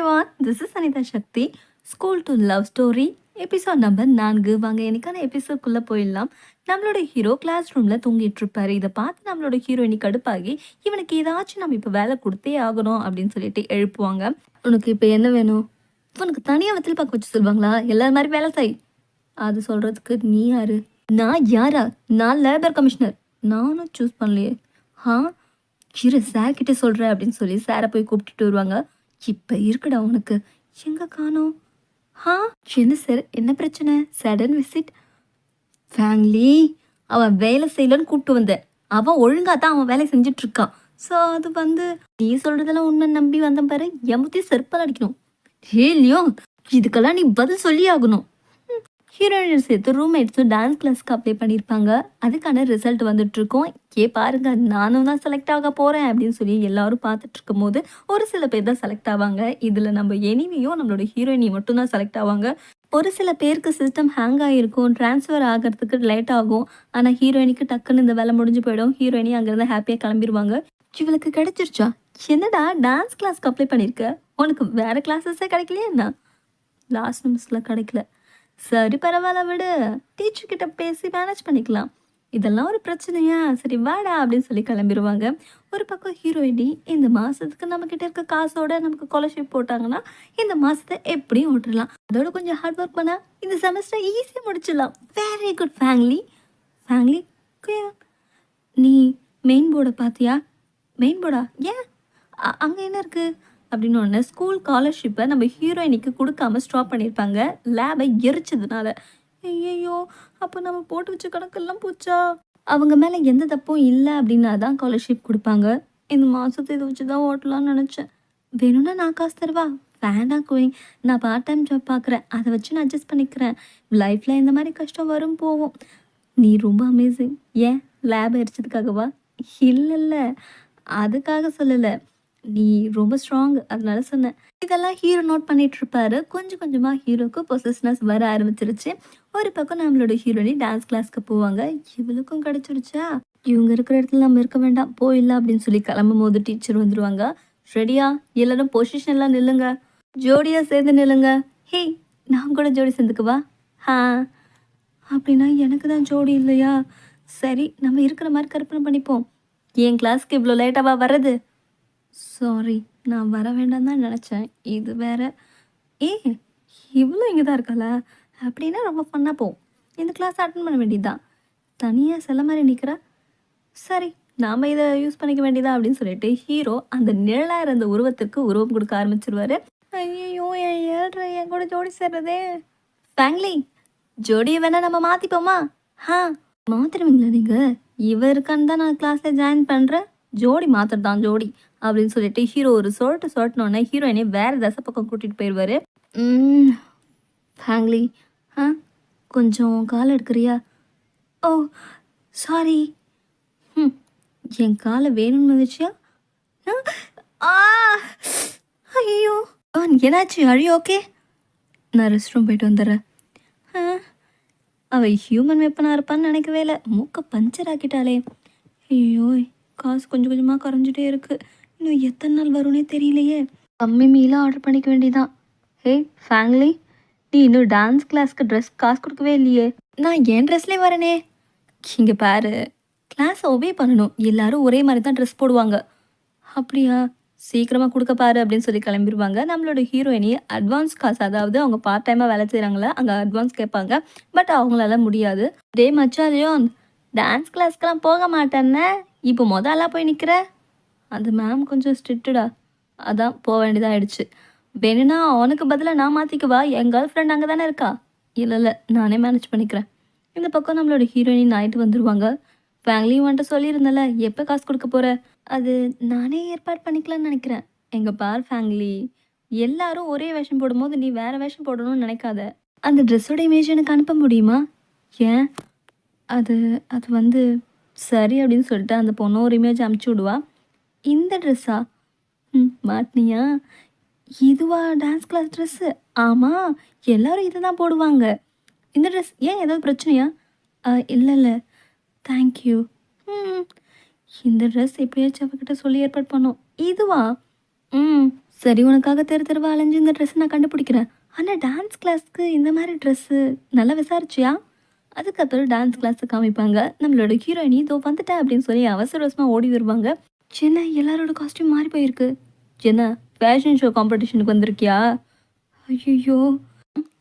Everyone this is Anitha Sakthi school to love story episode number நான்கு. வாங்க எனக்கான எபிசோட்குள்ளே போயிடலாம். நம்மளோட ஹீரோ கிளாஸ் ரூமில் தூங்கிட்டு இருப்பாரு. இதை பார்த்து நம்மளோட ஹீரோயினி கடுப்பாகி இவனுக்கு ஏதாச்சும் நம்ம இப்போ வேலை கொடுத்தே ஆகணும் அப்படின்னு சொல்லிட்டு எழுப்புவாங்க. உனக்கு இப்போ என்ன வேணும்? உனக்கு தனியாக வத்தில் பார்க்க வச்சு சொல்லுவாங்களா? எல்லாரும் மாதிரி வேலை செய். அது சொல்கிறதுக்கு நீ யாரு? நான் யாரா? நான் லேபர் கமிஷனர் நானும் சூஸ் பண்ணலையே. ஆ? இரு சார்கிட்ட சொல்கிறேன் அப்படின்னு சொல்லி சாரை போய் கூப்பிட்டுட்டு வருவாங்க. இப்போ இருக்குடா உனக்கு. எங்கே காணோம்? ஹா? என்ன சார் என்ன பிரச்சனை? சடன் விசிட் ஃபேமிலி அவன் வேலை செய்யலன்னு கூப்பிட்டு வந்தேன் அவன் ஒழுங்காக தான் அவன் வேலை செஞ்சுட்டு இருக்கான் ஸோ அது வந்து நீ சொல்கிறதெல்லாம் உண்மை நம்பி வந்தேன் பாரு. எமுத்தையும் செருப்பால் அடிக்கணும். ஏலியோ இதுக்கெல்லாம் நீ பதில் சொல்லி ஆகணும். ஹீரோயினர் சேர்த்து ரூம்மேட்ஸும் டான்ஸ் கிளாஸ்க்கு அப்ளை பண்ணியிருப்பாங்க. அதுக்கான ரிசல்ட் வந்துட்டுருக்கோம். ஏ பாருங்க நானும் தான் செலக்ட் ஆக போகிறேன் அப்படின்னு சொல்லி எல்லாரும் பார்த்துட்டு இருக்கும்போது ஒரு சில பேர் தான் செலக்ட் ஆவாங்க. இதில் நம்ம எனிமையும் நம்மளோட ஹீரோயினி மட்டும்தான் செலக்ட் ஆவாங்க. ஒரு சில பேருக்கு சிஸ்டம் ஹேங் ஆகிருக்கும் ட்ரான்ஸ்ஃபர் ஆகிறதுக்கு லேட் ஆகும். ஆனால் ஹீரோயினிக்கு டக்குன்னு இந்த வேலை முடிஞ்சு போயிடும். ஹீரோயினி அங்கேருந்து ஹாப்பியாக கிளம்பிடுவாங்க இவளுக்கு கிடைச்சிருச்சா? என்னடா டான்ஸ் கிளாஸ்க்கு அப்ளை பண்ணியிருக்க உனக்கு வேறு கிளாஸஸே கிடைக்கலையா என்ன? லாஸ்ட் நிமிஷத்தில் கிடைக்கல. சரி பரவாயில்ல விடு. டீச்சர் கிட்ட பேசி மேனேஜ் பண்ணிக்கலாம். இதெல்லாம் ஒரு பிரச்சனையா? சரி வாடா அப்படின்னு சொல்லி கிளம்பிடுவாங்க ஒரு பக்கம் ஹீரோயினி இந்த மாதத்துக்கு நம்மக்கிட்ட இருக்க காசோட நமக்கு ஸ்காலர்ஷிப் போட்டாங்கன்னா இந்த மாதத்தை எப்படியும் ஓட்டுடலாம். அதோட கொஞ்சம் ஹார்ட் ஒர்க் பண்ணால் இந்த செமஸ்டர் ஈஸியாக முடிச்சிடலாம். வெரி குட் ஃபேமிலி ஃபேமிலி நீ மெயின் போர்டை பார்த்தியா? மெயின் போர்டா ஏன்? அங்கே என்ன இருக்குது அப்படின்னு ஒன்று ஸ்கூல் ஸ்காலர்ஷிப்பை நம்ம ஹீரோயினிக்கு கொடுக்காம ஸ்டாப் பண்ணியிருப்பாங்க லேபை எரிச்சதுனால. ஐயோ அப்போ நம்ம போட்டு வச்ச கணக்கெல்லாம் போச்சா? அவங்க மேலே எந்த தப்பும் இல்லை அப்படின்னா தான் ஸ்காலர்ஷிப் கொடுப்பாங்க. இந்த மாதத்தை இதை வச்சு தான் ஓட்டலாம்னு நினச்சேன். வேணும்னா நான் காசு தருவா? வேண்டாம் கோயிங் நான் பார்ட் டைம் ஜாப் பார்க்குறேன் அதை வச்சு நான் அட்ஜஸ்ட் பண்ணிக்கிறேன். லைஃப்பில் இந்த மாதிரி கஷ்டம் வரும் போகும். நீ ரொம்ப அமேசிங் ஏன்? லேப் எரிச்சதுக்காகவா? இல்லை இல்லை அதுக்காக சொல்லலை. நீ ரொம்ப ஸ்ட்ராங் அதனால சொன்னேன். இதெல்லாம் ஹீரோ நோட் பண்ணிட்டு இருப்பாரு கொஞ்சம் கொஞ்சமாக ஹீரோக்கு பொசஸ்னஸ் வர ஆரம்பிச்சிருச்சு. ஒரு பக்கம் நம்மளோட ஹீரோனி டான்ஸ் கிளாஸ்க்கு போவாங்க. இவளுக்கும் கிடைச்சிருச்சா? இவங்க இருக்கிற இடத்துல நம்ம இருக்க வேண்டாம். போயிடலாம் அப்படின்னு சொல்லி கிளம்பும் போது டீச்சர் வந்துருவாங்க. ரெடியா எல்லாரும் பொசிஷன்லாம் நில்லுங்க. ஜோடியாக சேர்ந்து நில்லுங்க. ஹே நான் கூட ஜோடி சேர்ந்துக்குவா ஹா. அப்படின்னா எனக்கு தான் ஜோடி இல்லையா? சரி நம்ம இருக்கிற மாதிரி கற்பனை பண்ணிப்போம். என் கிளாஸ்க்கு இவ்வளோ லேட்டாவா வர்றது? சாரி நான் வர வேண்டாம் தான் நினச்சேன். இது வேற. ஏ இவ்வளோ இங்கே தான் இருக்காள? அப்படின்னா ரொம்ப ஃபன்னாக போகும். இந்த கிளாஸ் அட்டன் பண்ண வேண்டியதுதான். தனியாக செல்ல மாதிரி நிற்கிறா சரி நாம் இதை யூஸ் பண்ணிக்க வேண்டியதா அப்படின்னு சொல்லிட்டு ஹீரோ அந்த நிழலாக இருந்த உருவத்திற்கு உருவம் கொடுக்க ஆரம்பிச்சிருவாரு. ஐயோ என் ஏழ்ற என் கூட ஜோடி சேர்றதே. ஃபேங்லி ஜோடியை வேணால் நம்ம மாற்றிப்போமா ஹா மாத்திருவீங்களா நீங்கள் இவருக்கான்னு தான் நான் கிளாஸில் ஜாயின் பண்ணுறேன் ஜோடி மாத்திரம் தான் ஜோடி. அப்படின்னு சொல்லிட்டு ஹீரோ ஒரு சொட்டு சொட்டினோடனே ஹீரோயினை வேறு தசை பக்கம் கூட்டிகிட்டு போயிடுவார் ஃபேங்லி ஆ கொஞ்சம் கால் எடுக்கிறியா? ஓ சாரி ம் என் காலை வேணும்னு வந்துச்சியா ஆ ஐயோ. என்னாச்சு? அழி ஓகே நான் ரெஸ்ட் ரூம் போயிட்டு வந்துடுறேன். அவள் ஹியூமன் வெப்பனாக இருப்பான்னு நினைக்கவே இல்லை. மூக்கை பஞ்சர் ஆக்கிட்டாளே. ஐயோ காசு கொஞ்சம் கொஞ்சமாக குறைஞ்சிட்டே இருக்குது இன்னும் எத்தனை நாள் வரும்னே தெரியலையே. கம்மி மீலாக ஆர்டர் பண்ணிக்க வேண்டியதான் ஹே ஃபேங்லி நீ இன்னும் டான்ஸ் கிளாஸ்க்கு ட்ரெஸ் காசு கொடுக்கவே இல்லையே. நான் என் ட்ரெஸ்லேயே வரனே? இங்கே பாரு கிளாஸை ஒபே பண்ணணும். எல்லாரும் ஒரே மாதிரி தான் ட்ரெஸ் போடுவாங்க. அப்படியா? சீக்கிரமாக கொடுக்க பாரு அப்படின்னு சொல்லி கிளம்பிடுவாங்க நம்மளோட ஹீரோயினி அட்வான்ஸ் காசு அதாவது அவங்க பார்ட் டைமாக வேலை செய்கிறாங்களா அங்கே அட்வான்ஸ் கேட்பாங்க. பட் அவங்களால முடியாது. டே மச்சாலையோ டான்ஸ் கிளாஸ்க்கெலாம் போக மாட்டேன்னே. இப்போ முதல்லாம் போய் நிற்கிற அந்த மேம் கொஞ்சம் ஸ்ட்ரிக்டடா அதான் போக வேண்டியதாக ஆயிடுச்சு. வேணும்னா அவனுக்கு பதிலாக நான் மாற்றிக்குவா என் கேர்ள் ஃப்ரெண்ட் அங்கே தானே இருக்கா? இல்லை இல்லை நானே மேனேஜ் பண்ணிக்கிறேன். இந்த பக்கம் நம்மளோட ஹீரோயின் ஆகிட்டு வந்துடுவாங்க ஃபேமிலியும் வந்துட்டு சொல்லியிருந்தல எப்போ காசு கொடுக்க போகிற அது நானே ஏற்பாடு பண்ணிக்கலாம்னு நினைக்கிறேன். எங்கள் பார் ஃபேமிலி எல்லாரும் ஒரே வேஷம் போடும்போது நீ வேறு வேஷம் போடணும்னு நினைக்காத. அந்த ட்ரெஸ்ஸோட இமேஜ் எனக்கு அனுப்ப முடியுமா? ஏன்? அது அது வந்து சரி அப்படின்னு சொல்லிட்டு அந்த பொண்ணு ஒரு இமேஜ் அமுச்சு விடுவா. இந்த ட்ரெஸ்ஸா ம் மாட்டினியா? இதுவா டான்ஸ் கிளாஸ் ட்ரெஸ்ஸு ஆமாம் எல்லோரும் இதை தான் போடுவாங்க. இந்த ட்ரெஸ் ஏன் ஏதாவது பிரச்சனையா? இல்லை இல்லை. தேங்க்யூ ம். இந்த ட்ரெஸ் எப்படியாச்சும் அவகிட்ட சொல்லி ஏற்பாடு பண்ணோம். இதுவா? ம். சரி உனக்காக தெரு தெருவா அலைஞ்சு இந்த ட்ரெஸ் நான் கண்டுபிடிக்கிறேன். ஆனால் டான்ஸ் கிளாஸ்க்கு இந்த மாதிரி ட்ரெஸ்ஸு நல்லா விசாரிச்சியா? அதுக்கப்புறம் டான்ஸ் கிளாஸை காமிப்பாங்க. நம்மளோட ஹீரோயினி இதோ வந்துட்டேன் அப்படின்னு சொல்லி அவசர அவசரமாக ஓடி வருவாங்க. என்ன எல்லாரோட காஸ்டியூம் மாறி போயிருக்கு. என்ன ஃபேஷன் ஷோ காம்படிஷனுக்கு வந்திருக்கியா? ஐயோ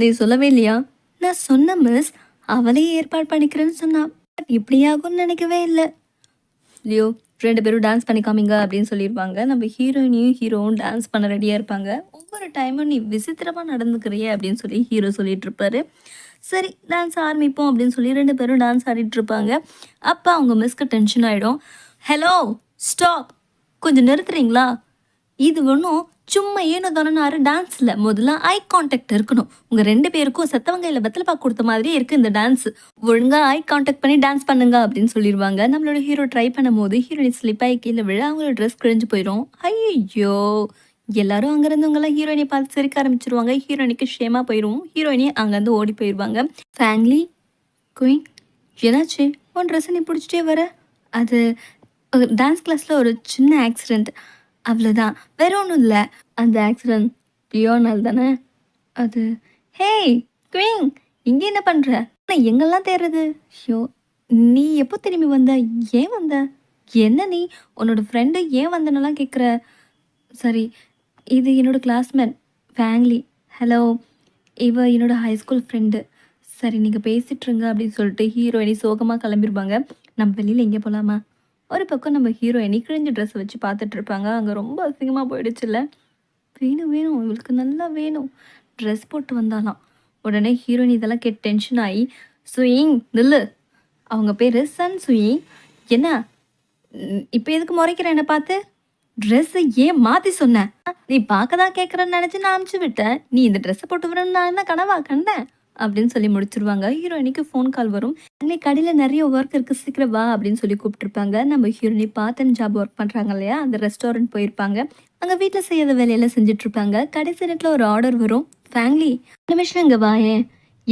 நீ சொல்லவே இல்லையா? நான் சொன்ன மிஸ் அவளே ஏற்பாடு பண்ணிக்கிறேன்னு சொன்னா. இப்படி ஆகும்னு நினைக்கவே இல்லை. லியோ ரெண்டு பேரும் டான்ஸ் பண்ணிக்காமிங்க அப்படின்னு சொல்லியிருப்பாங்க. நம்ம ஹீரோயினியும் ஹீரோவும் டான்ஸ் பண்ண ரெடியாக இருப்பாங்க. ஒவ்வொரு டைமும் நீ விசித்திரமாக நடந்துக்கிறியே அப்படின்னு சொல்லி ஹீரோ சொல்லிட்டு இருப்பாரு. சரி டான்ஸ் ஆரம்பிப்போம் அப்படின்னு சொல்லி ரெண்டு பேரும் டான்ஸ் ஆடிட்டு இருப்பாங்க. அப்போ அவங்க மிஸ்க்கு டென்ஷன் ஆகிடும் ஹலோ ஸ்டாப் கொஞ்சம் நிறுத்துறீங்களா? இது ஒன்றும் சும்மா ஏனோ தானோன்னு டான்ஸில் முதல்ல ஐ கான்டாக்ட் இருக்கணும். உங்கள் ரெண்டு பேருக்கும் செத்தவங்கையில் வெத்தலை பாக்கு கொடுத்த மாதிரியே இருக்குது இந்த டான்ஸ் ஒழுங்காக ஐ கான்டாக்ட் பண்ணி டான்ஸ் பண்ணுங்க அப்படின்னு சொல்லிடுவாங்க. நம்மளோட ஹீரோ ட்ரை பண்ணும் போது ஹீரோயின் ஸ்லிப் ஆகி கீழே விழ அவங்களோட ட்ரெஸ் கிழிஞ்சு போயிடும் ஐயோ எல்லாரும் அங்கேருந்தவங்களாம் ஹீரோயினை பார்த்து சிரிக்க ஆரம்பிச்சிருவாங்க. ஹீரோயினுக்கு ஷேமாக போயிடும் ஹீரோயினி அங்கேருந்து ஓடி போயிடுவாங்க. ஃபேங்லி குயின் என்னாச்சு? உன் ட்ரெஸ்ஸை நீ பிடிச்சிட்டே வர. அது டான்ஸ் கிளாஸில் ஒரு சின்ன ஆக்சிடெண்ட் அவ்வளோதான் வேற ஒன்றும் இல்லை. அந்த ஆக்சிடெண்ட் பியோனால் தானே? அது ஹேய் குயின் இங்கே என்ன பண்ணுற நான் எங்கெல்லாம் தேடுறது? ஐயோ நீ எப்போ திரும்பி வந்த? ஏன் வந்த? என்ன நீ? உன்னோட ஃப்ரெண்டு ஏன் வந்தனெல்லாம் கேட்குற சரி இது என்னோடய கிளாஸ்மேட் ஃபேங்லி ஹலோ இவ என்னோட ஹைஸ்கூல் ஃப்ரெண்டு சரி நீங்கள் பேசிட்டுருங்க அப்படின்னு சொல்லிட்டு ஹீரோயினி சோகமாக கிளம்பிருப்பாங்க நம்ம வெளியில் எங்கே போகலாமா ஒரு பக்கம் நம்ம ஹீரோயினி கிழிஞ்ச ட்ரெஸ் வச்சு பார்த்துட்டு இருப்பாங்க அங்கே ரொம்ப அசிங்கமாக போயிடுச்சுல்ல. வேணும் வேணும். இவளுக்கு நல்லா வேணும். ட்ரெஸ் போட்டு வந்தாலாம். உடனே ஹீரோயின் இதெல்லாம் கேட்டு டென்ஷன் ஆகி சுயிங் நில்லு. அவங்க பேர் சன் சுயிங் என்ன? இப்போ எதுக்கு முறைக்கிற என்னை பார்த்து? ட்ரெஸ்ஸை ஏன் மாற்றி சொன்னேன் நீ பார்க்க தான் கேட்குறேன்னு நினச்சி நான் அனுப்பிச்சு விட்டேன். நீ இந்த ட்ரெஸ்ஸை போட்டு வரேன்னு நான் என்ன கனவா கண்டேன்? அப்படின்னு சொல்லி முடிச்சிருவாங்க. ஹீரோயினிக்கு ஃபோன் கால் வரும். அன்னைக்கு கடையில் நிறைய ஒர்க் இருக்குது சீக்கிரம் வா அப்படின்னு சொல்லி கூப்பிட்டுருப்பாங்க. நம்ம ஹீரோயினி பார்ட் ஜாப் ஒர்க் பண்ணுறாங்க இல்லையா? அந்த ரெஸ்டாரண்ட் போயிருப்பாங்க. அங்கே வீட்டில் செய்யாத வேலையெல்லாம் செஞ்சிட்ருப்பாங்க கடைசி நேரத்தில் ஒரு ஆர்டர் வரும். ஃபேமிலி நிமிஷம் இங்கே வாயேன்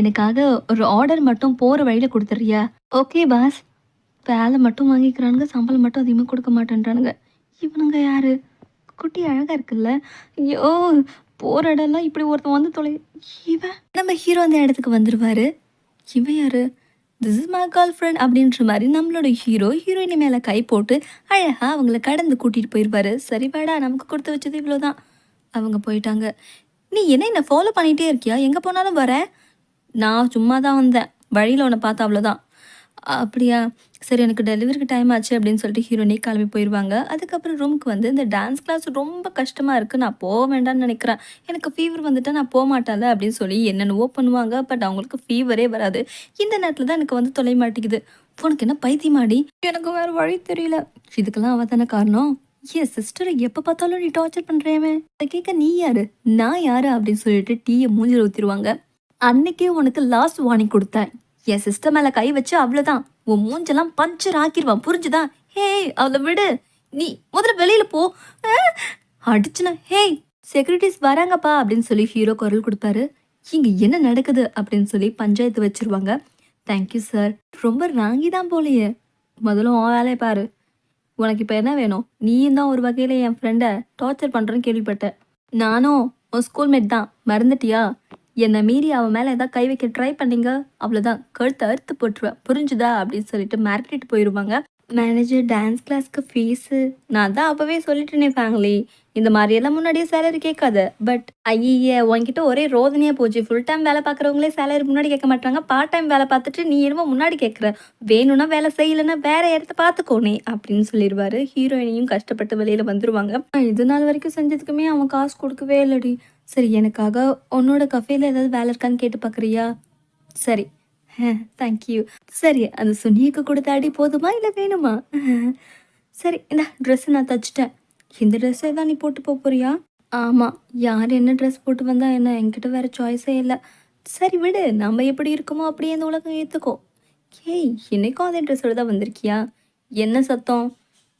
எனக்காக ஒரு ஆர்டர் மட்டும் போகிற வழியில் கொடுத்துறியா ஓகே பாஸ் வேலை மட்டும் வாங்கிக்கிறானுங்க. சம்பளம் மட்டும் அதிகமாக கொடுக்க மாட்டேன்றானுங்க. இவனுங்க யார்? குட்டி அழகாக இருக்குல்ல? ஐயோ போகிற இடம்லாம் இப்படி ஒருத்தன் வந்து தொலை இவன் நம்ம ஹீரோ அந்த இடத்துக்கு வந்துடுவார் இவன் யாரு? This is my girl friend அப்படின்ற மாதிரி நம்மளோட ஹீரோ ஹீரோயினி மேலே கை போட்டு அழகாக அவங்கள கடந்து கூட்டிகிட்டு போயிடுவாரு சரி வேடா நமக்கு கொடுத்து வச்சது இவ்வளோதான் அவங்க போயிட்டாங்க. நீ என்ன என்னை ஃபாலோ பண்ணிகிட்டே இருக்கியா? எங்கே போனாலும் வர. நான் சும்மா தான் வந்தேன். வழியில் உன்னை பார்த்தா அவ்வளோதான் அப்படியா? சரி எனக்கு டெலிவரிக்கு டைம் ஆச்சு அப்படின்னு சொல்லிட்டு ஹீரோனி கிளம்பி போயிடுவாங்க அதுக்கப்புறம் ரூமுக்கு வந்து இந்த டான்ஸ் கிளாஸ் ரொம்ப கஷ்டமாக இருக்குது நான் போக வேண்டாம்னு நினைக்கிறேன். எனக்கு ஃபீவர் வந்துட்டால் நான் போக மாட்டேன்ல அப்படின்னு சொல்லி என்னென்னவோ பண்ணுவாங்க. பட் அவங்களுக்கு ஃபீவரே வராது. இந்த நேரத்தில் தான் எனக்கு வந்து தொலை மாட்டேங்குது. உனக்கு என்ன பைத்தியமாடி? எனக்கு வேறு வழி தெரியல. இதுக்கெல்லாம் அவள் தானே காரணம்? என் சிஸ்டரை எப்போ பார்த்தாலும் நீ டார்ச்சர் பண்ணுறேமே அதை கேட்க நீ யாரு? நான் யாரு? அப்படின்னு சொல்லிட்டு டீயை மூஞ்சில் ஊற்றிடுவாங்க அன்னைக்கே உனக்கு லாஸ்ட் வார்னிங் கொடுத்தேன். என் சிஸ்டர் மேலே கை வச்சு அவ்வளவுதான். உன் மூஞ்செல்லாம் பஞ்சர் ஆக்கிடுவான் புரிஞ்சுதா? ஹேய் அவளை விடு. நீ முதல்ல வெளியில போ. அடிச்சுனா ஹேய் செக்யூரிட்டிஸ் வராங்கப்பா அப்படின்னு சொல்லி ஹீரோ குரல் கொடுப்பாரு. இங்க என்ன நடக்குது அப்படின்னு சொல்லி பஞ்சாயத்து வச்சிருவாங்க. தேங்க்யூ சார் ரொம்ப ராங்கி தான் போலையே. முதல்ல உன் வேலையை பாரு. உனக்கு இப்போ என்ன வேணும்? நீயும் தான் ஒரு வகையில் என் ஃப்ரெண்டை டார்ச்சர் பண்ணுறேன்னு கேள்விப்பட்டேன். நானும் உன் ஸ்கூல்மேட் தான். மறந்துட்டியா? என்னை மீறி அவன் மேலே ஏதாவது கை வைக்க ட்ரை பண்ணீங்க? அவ்வளோதான் கழுத்தை அறுத்து போட்டுருவேன். புரிஞ்சுதா? அப்படின்னு சொல்லிட்டு மிரட்டிட்டு போயிடுவாங்க மேனேஜர் டான்ஸ் கிளாஸ்க்கு ஃபீஸு நான் தான் அப்போவே சொல்லிட்டேனே ஃபேமிலி இந்த மாதிரியெல்லாம் முன்னாடியே சேலரி கேட்காத. பட் ஐயே உன்கிட்ட ஒரே ரோதனையாக போச்சு. ஃபுல் டைம் வேலை பார்க்குறவங்களே சேலரி முன்னாடி கேட்க மாட்டாங்க. பார்ட் டைம் வேலை பார்த்துட்டு நீ என்னமோ முன்னாடி கேட்குற. வேணும்னா வேலை செய்யலைன்னா வேற இடத்த பார்த்துக்கோனே அப்படின்னு சொல்லிடுவாரு. ஹீரோயினையும் கஷ்டப்பட்டு வெளியில் வந்துருவாங்க. இது நாள் வரைக்கும் செஞ்சதுக்குமே அவன் காசு கொடுக்கவே இல்லடி. சரி எனக்காக உன்னோட கஃபேல ஏதாவது வேலை இருக்கான்னு கேட்டு பார்க்குறியா சரி. தேங்க்யூ சரி அந்த சுனியக்கு கொடுத்த அடி போதுமா இல்லை வேணுமா? சரி இந்த ட்ரெஸ் நான் தச்சிட்டேன். இந்த ட்ரெஸ்ஸை தான் நீ போட்டு போக போறியா? ஆமாம் யார் என்ன ட்ரெஸ் போட்டு வந்தால் என்ன? என்கிட்ட வேறு சாய்ஸே இல்லை. சரி விடு. நம்ம எப்படி இருக்கோமோ அப்படியே இந்த உலகம் ஏற்றுக்கோ ஏய் என்னைக்கும் அதே ட்ரெஸ்ஸோட தான் வந்திருக்கியா? என்ன சத்தம்?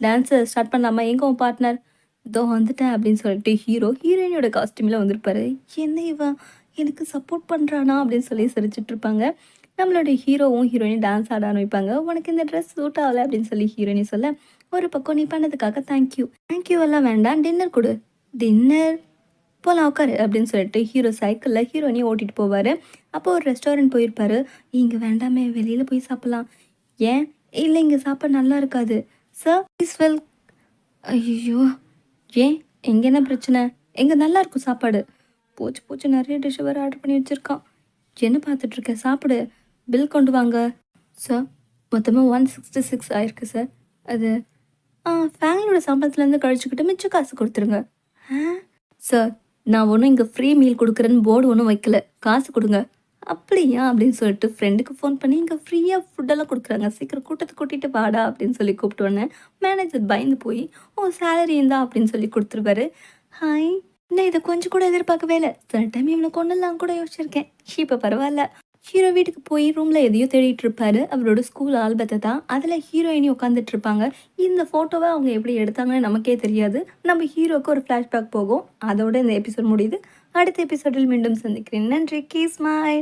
டான்ஸை ஸ்டார்ட் பண்ணலாமா? எங்கே உன் பார்ட்னர் இதோ வந்துட்டேன் அப்படின்னு சொல்லிட்டு ஹீரோ ஹீரோயினோட காஸ்டியூமில் வந்திருப்பாரு. என்ன இவன் எனக்கு சப்போர்ட் பண்ணுறானா அப்படின்னு சொல்லி சிரிச்சிட்டு இருப்பாங்க. நம்மளோட ஹீரோவும் ஹீரோயினும் டான்ஸ் ஆட ஆரம்பிப்பாங்க. உனக்கு இந்த ட்ரெஸ் சூட் ஆகலை அப்படின்னு சொல்லி ஹீரோயினி சொல்ல ஒரு பக்கம் நீ பண்ணதுக்காக தேங்க்யூ தேங்க்யூ எல்லாம் வேண்டாம் டின்னர் கொடு. டின்னர் போகலாம் உட்காரு அப்படின்னு சொல்லிட்டு ஹீரோ சைக்கிளில் ஹீரோயினி ஓட்டிகிட்டு போவார். அப்போ ஒரு ரெஸ்டாரண்ட் போயிருப்பாரு. இங்கே வேண்டாமே வெளியில் போய் சாப்பிட்லாம். ஏன்? இல்லை இங்கே சாப்பாடு நல்லா இருக்காது. சார் ப்ளீஸ் வெல் ஐயோ ஏன்? எங்கே என்ன பிரச்சனை? எங்கே நல்லா இருக்கும் சாப்பாடு? போச்சு போச்சு நிறைய டிஷ் வேறு ஆர்டர் பண்ணி வச்சுருக்கான். என்ன பார்த்துட்ருக்கேன் சாப்பிடு. பில் கொண்டு வாங்க. சார் மொத்தமாக ஒன் சிக்ஸ்டி சிக்ஸ் ஆயிருக்கு சார் அது ஆ ஃபேமிலியோட சம்பளத்துலேருந்து கழிச்சுக்கிட்டு மிச்ச காசு கொடுத்துருங்க. ஆ? சார் நான் ஒன்றும் இங்கே ஃப்ரீ மீல் கொடுக்குறேன்னு போர்டு ஒன்றும் வைக்கல. காசு கொடுங்க. அப்படியா? அப்படின்னு சொல்லிட்டு ஃப்ரெண்டுக்கு ஃபோன் பண்ணி இங்கே ஃப்ரீயாக ஃபுட்டெல்லாம் கொடுக்குறாங்க. சீக்கிரம் கூட்டத்தை கூட்டிகிட்டு வாடா அப்படின்னு சொல்லி கூப்பிட்டு வந்தேன் மேனேஜர் பயந்து போய் ஓ சேலரி இருந்தா அப்படின்னு சொல்லி கொடுத்துருவாரு. ஹாய் நான் இதை கொஞ்சம் கூட எதிர்பார்க்கவே இல்லை. சில டைம் இவனை கொண்டெல்லாம் கூட யோசிச்சிருக்கேன். இப்போ பரவாயில்ல. ஹீரோ வீட்டுக்கு போய் ரூமில் எதையோ தேடிட்டு இருப்பாரு. அவரோட ஸ்கூல் ஆல்பத்தை தான். அதில் ஹீரோயினி உட்காந்துட்டு இருப்பாங்க. இந்த ஃபோட்டோவை அவங்க எப்படி எடுத்தாங்கன்னு நமக்கே தெரியாது. நம்ம ஹீரோக்கு ஒரு ஃப்ளாஷ்பேக் போகும். அதோட இந்த எபிசோட் முடியுது. அடுத்த எபிசோடில் மீண்டும் சந்திக்கிறேன். நன்றி. கீஸ் மாய்